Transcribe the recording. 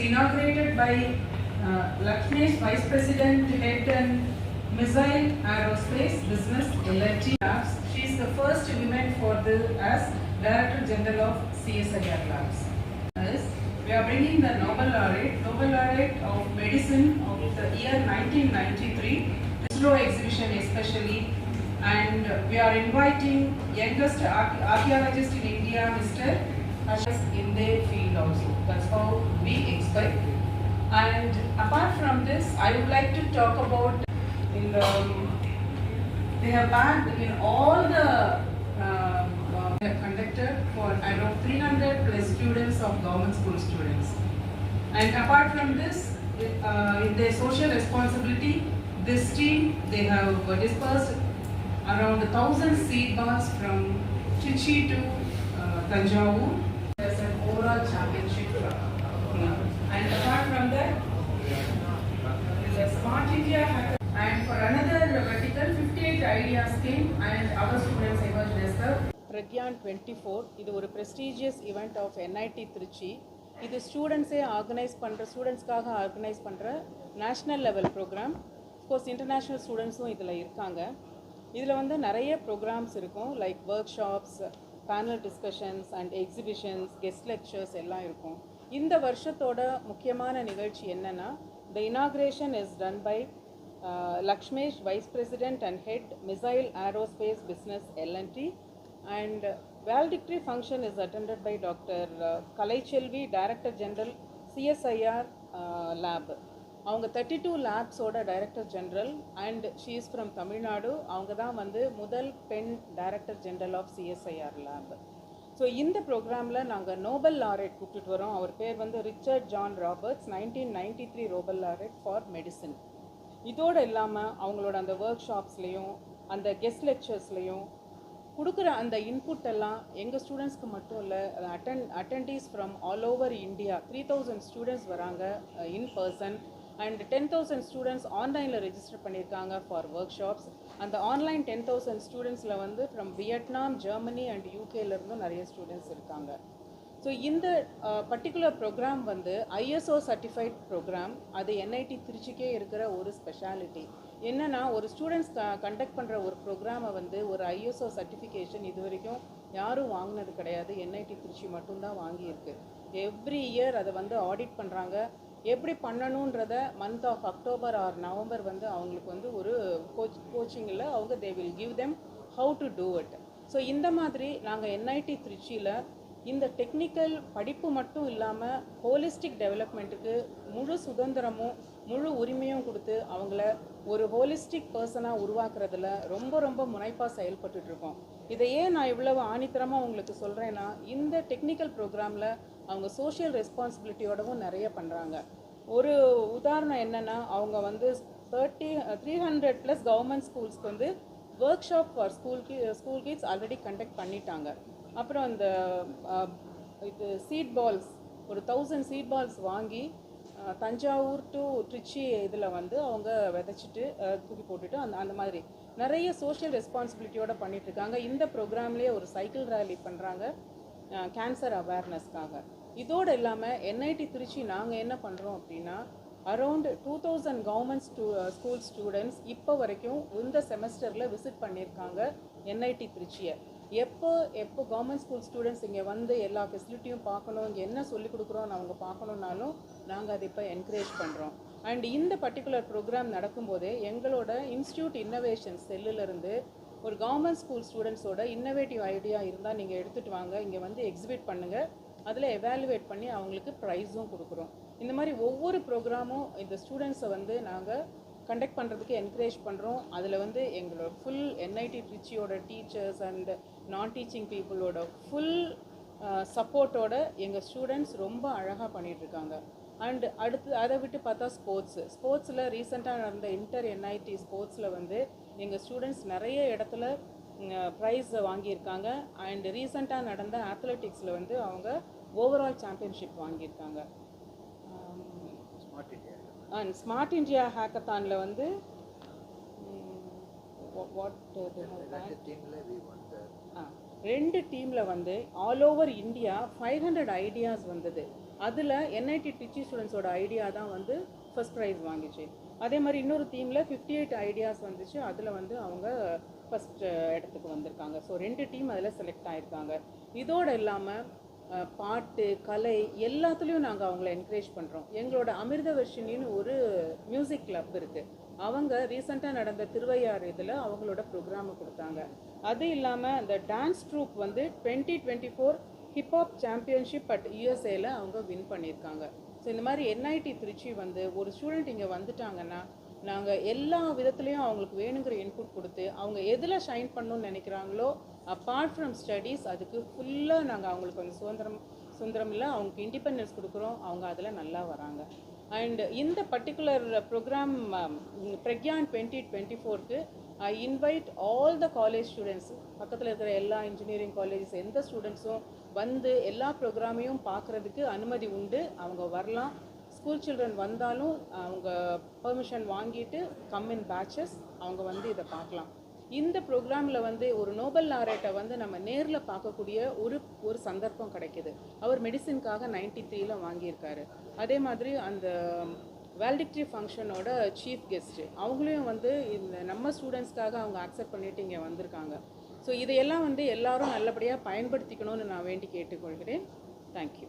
inaugurated by uh, Lakshmesh, Vice President, Head and Missile Aerospace Business LNT Labs. She is the first woman for the as Director General of CSIR Labs. Yes, We are bringing the Nobel laureate, Nobel laureate of Medicine of the year 1993, ISRO exhibition especially, and we are inviting youngest arch- archaeologist in India, Mr. In their field also. That's how we expect. And apart from this, I would like to talk about in the they have banned in all the um, uh, conducted for around 300 plus students of government school students. And apart from this, uh, in their social responsibility, this team they have dispersed around a thousand seed balls from Chichi to uh, Tanjavur overall championship. Uh, and apart from that, the Smart India And for another vertical, 58 ideas came and our students emerged as the Pragyan twenty four இது ஒரு prestigious event of NIT Trichy. இது ஸ்டூடெண்ட்ஸே organise பண்ணுற ஸ்டூடெண்ட்ஸ்க்காக organise பண்ணுற national level programme course international ஸ்டூடெண்ட்ஸும் இதில் இருக்காங்க. இதில் வந்து நிறைய ப்ரோக்ராம்ஸ் இருக்கும் like workshops panel discussions and exhibitions guest lectures எல்லாம் இருக்கும். இந்த வருஷத்தோட முக்கியமான நிகழ்ச்சி என்னென்னா the inauguration is done by Lakshmesh vice president and head missile aerospace business L and T and uh, function is attended by doctor Kalaichelvi director Kalaichelvi, CSIR General, அவங்க thirty two லேப்ஸோட director general and she is from Tamil Nadu அவங்க தான் வந்து முதல் பெண் director general of CSIR lab so இந்த ப்ரோக்ராமில் நாங்கள் Nobel laureate கூப்பிட்டுட்டு வரோம். அவர் பேர் வந்து Richard John Roberts nineteen ninety three Nobel laureate for medicine இதோடு இல்லாமல் அவங்களோட அந்த ஒர்க் ஷாப்ஸ்லேயும் அந்த கெஸ்ட் லெக்சர்ஸ்லேயும் கொடுக்குற அந்த இன்புட் எல்லாம் எங்கள் ஸ்டூடெண்ட்ஸ்க்கு மட்டும் இல்லை attend attendees from all over India three thousand students வராங்க in person and ten thousand students ஆன்லைனில் ரெஜிஸ்டர் பண்ணியிருக்காங்க ஃபார் ஒர்க் ஷாப்ஸ் அந்த ஆன்லைன் டென் தௌசண்ட் ஸ்டூடெண்ட்ஸில் வந்து ஃப்ரம் வியட்நாம் ஜெர்மனி அண்ட் யூகேலேருந்தும் நிறைய ஸ்டூடெண்ட்ஸ் இருக்காங்க. ஸோ இந்த பர்டிகுலர் ப்ரோக்ராம் வந்து ஐஎஸ்ஓ சர்டிஃபைட் ப்ரோக்ராம் அது என்ஐடி திருச்சிக்கே இருக்கிற ஒரு ஸ்பெஷாலிட்டி என்னென்னா ஒரு ஸ்டூடெண்ட்ஸ் க கண்டக்ட் பண்ணுற ஒரு ப்ரோக்ராமை வந்து ஒரு ஐஎஸ்ஓ சர்டிஃபிகேஷன் இது வரைக்கும் யாரும் வாங்கினது கிடையாது. என்ஐடி திருச்சி மட்டும்தான் வாங்கியிருக்கு. எவ்ரி இயர் அதை வந்து ஆடிட் பண்ணுறாங்க எப்படி பண்ணணுன்றத month of October or November வந்து அவங்களுக்கு வந்து ஒரு கோச் கோச்சிங்கில் அவங்க they will give them how to do it so இந்த மாதிரி நாங்கள் என்ஐடி திருச்சியில் இந்த டெக்னிக்கல் படிப்பு மட்டும் இல்லாமல் ஹோலிஸ்டிக் டெவலப்மெண்ட்டுக்கு முழு சுதந்திரமும் முழு உரிமையும் கொடுத்து அவங்கள ஒரு ஹோலிஸ்டிக் பர்சனாக உருவாக்குறதுல ரொம்ப ரொம்ப முனைப்பாக செயல்பட்டுட்டு இருக்கோம். இதை ஏன் நான் இவ்வளவு ஆணித்தரமாக உங்களுக்கு சொல்கிறேன்னா இந்த டெக்னிக்கல் ப்ரோக்ராமில் அவங்க சோஷியல் ரெஸ்பான்சிபிலிட்டியோடவும் நிறைய பண்ணுறாங்க ஒரு உதாரணம் என்னென்னா அவங்க வந்து thirty three hundred plus government ஸ்கூல்ஸ்க்கு வந்து ஒர்க் ஷாப் ஃபார் ஸ்கூல் கி ஸ்கூல் கிட்ஸ் ஆல்ரெடி கண்டக்ட் பண்ணிட்டாங்க. அப்புறம் அந்த இது சீட் பால்ஸ் ஒரு தௌசண்ட் சீட் பால்ஸ் வாங்கி தஞ்சாவூர் டு திருச்சி இதில் வந்து அவங்க விதைச்சிட்டு தூக்கி போட்டுட்டு அந்த அந்த மாதிரி நிறைய சோஷியல் ரெஸ்பான்சிபிலிட்டியோட பண்ணிட்டு இருக்காங்க. இந்த ப்ரோக்ராம்லேயே ஒரு சைக்கிள் ரேலி பண்ணுறாங்க கேன்சர் அவேர்னஸ்க்காக இதோடு இல்லாமல் என்ஐடி திருச்சி நாங்கள் என்ன பண்ணுறோம் அப்படின்னா around two thousand government stu school students இப்போ வரைக்கும் இந்த செமஸ்டரில் விசிட் பண்ணியிருக்காங்க என்ஐடி திருச்சியை. எப்போ எப்போ கவர்மெண்ட் ஸ்கூல் ஸ்டூடெண்ட்ஸ் இங்கே வந்து எல்லா ஃபெசிலிட்டியும் பார்க்கணும் இங்கே என்ன சொல்லிக் கொடுக்குறோன்னு அவங்க பார்க்கணுன்னாலும் நாங்கள் அதை இப்போ என்கரேஜ் பண்ணுறோம் அண்ட் இந்த பர்டிகுலர் ப்ரோக்ராம் நடக்கும்போதே எங்களோட இன்ஸ்டியூட் இன்னோவேஷன் செல்லுலேருந்து ஒரு கவர்மெண்ட் ஸ்கூல் ஸ்டூடெண்ட்ஸோட இன்னோவேட்டிவ் ஐடியா இருந்தால் நீங்கள் எடுத்துகிட்டு வாங்க இங்கே வந்து எக்ஸிபிட் பண்ணுங்கள் அதில் எவாலுவேட் பண்ணி அவங்களுக்கு ப்ரைஸும் கொடுக்குறோம். இந்த மாதிரி ஒவ்வொரு ப்ரோக்ராமும் இந்த ஸ்டூடெண்ட்ஸை வந்து நாங்கள் கண்டக்ட் பண்ணுறதுக்கு என்கரேஜ் பண்ணுறோம் அதில் வந்து எங்களோட ஃபுல் என்ஐடி ட்ரிச்சியோட டீச்சர்ஸ் அண்ட் நான் டீச்சிங் பீப்புளோட ஃபுல் சப்போர்ட்டோட எங்கள் ஸ்டூடெண்ட்ஸ் ரொம்ப அழகாக பண்ணிகிட்ருக்காங்க அண்டு அடுத்து அதை விட்டு பார்த்தா ஸ்போர்ட்ஸு ஸ்போர்ட்ஸில் ரீசெண்டாக நடந்த இன்டர் என்ஐடி ஸ்போர்ட்ஸில் வந்து எங்கள் ஸ்டூடெண்ட்ஸ் நிறைய இடத்துல ப்ரைஸ் வாங்கியிருக்காங்க. அண்ட் ரீசெண்டாக நடந்த அத்லெட்டிக்ஸில் வந்து அவங்க ஓவரால் சாம்பியன்ஷிப் வாங்கியிருக்காங்க. அண்ட் ஸ்மார்ட் இந்தியா ஹேக்கத்தானில் வந்து வாட் ஆ ரெண்டு டீமில் வந்து all over India five hundred ideas வந்தது. அதில் என்ஐடி டிச்சி ஸ்டூடெண்ட்ஸோட ஐடியா தான் வந்து ஃபர்ஸ்ட் ப்ரைஸ் வாங்கிச்சு. அதே மாதிரி இன்னொரு தீமில் ஃபிஃப்டி எயிட் ஐடியாஸ் வந்துச்சு. அதில் வந்து அவங்க ஃபஸ்ட் இடத்துக்கு வந்திருக்காங்க. ஸோ ரெண்டு டீம் அதில் செலக்ட் ஆகியிருக்காங்க இதோட இல்லாமல் பாட்டு கலை எல்லாத்துலேயும் நாங்கள் அவங்கள என்கரேஜ் பண்ணுறோம் எங்களோட அமிர்தவர்ஷினின்னு ஒரு மியூசிக் கிளப் இருக்குது அவங்க ரீசெண்டாக நடந்த திருவையாறு இதில் அவங்களோட ப்ரோக்ராமை கொடுத்தாங்க. அது இல்லாமல் அந்த டான்ஸ் ட்ரூப் வந்து twenty twenty four hip hop championship at யூஎஸ்ஏல அவங்க வின் பண்ணியிருக்காங்க. ஸோ இந்த மாதிரி என்ஐடி திருச்சி வந்து ஒரு ஸ்டூடெண்ட் இங்கே வந்துட்டாங்கன்னா நாங்கள் எல்லா விதத்துலேயும் அவங்களுக்கு வேணுங்கிற இன்புட் கொடுத்து அவங்க எதில் ஷைன் பண்ணணும்னு நினைக்கிறாங்களோ அப்பார்ட் ஃப்ரம் ஸ்டடீஸ் அதுக்கு ஃபுல்லாக நாங்கள் அவங்களுக்கு வந்து சுதந்திரம் சுதந்திரம் இல்லை அவங்களுக்கு இண்டிபெண்டன்ஸ் கொடுக்குறோம். அவங்க அதில் நல்லா வராங்க. அண்ட் இந்த particular programme Pragyan twenty twenty ஃபோருக்கு I invite all the college students பக்கத்தில் இருக்கிற எல்லா இன்ஜினியரிங் காலேஜஸ் எந்த ஸ்டூடெண்ட்ஸும் வந்து எல்லா ப்ரோக்ராமையும் பார்க்குறதுக்கு அனுமதி உண்டு. அவங்க வரலாம். ஸ்கூல் சில்ட்ரன் வந்தாலும் அவங்க பெர்மிஷன் வாங்கிட்டு கம் இன் பேட்சஸ் அவங்க வந்து இதை பார்க்கலாம். இந்த ப்ரோக்ராமில் வந்து ஒரு நோபல் லாரேட்டை வந்து நம்ம நேரில் பார்க்கக்கூடிய ஒரு ஒரு சந்தர்ப்பம் கிடைக்குது. அவர் மெடிசின்காக நைன்டி த்ரீல வாங்கியிருக்காரு. அதே மாதிரி அந்த வேல்டிக்டரி ஃபங்க்ஷனோட சீஃப் கெஸ்ட்டு அவங்களையும் வந்து இந்த நம்ம ஸ்டூடெண்ட்ஸ்க்காக அவங்க அக்செப்ட் பண்ணிட்டு இங்கே வந்திருக்காங்க. ஸோ இதையெல்லாம் வந்து எல்லாரும் நல்லபடியாக பயன்படுத்திக்கணும்னு நான் வேண்டி கேட்டுக்கொள்கிறேன். தேங்க்யூ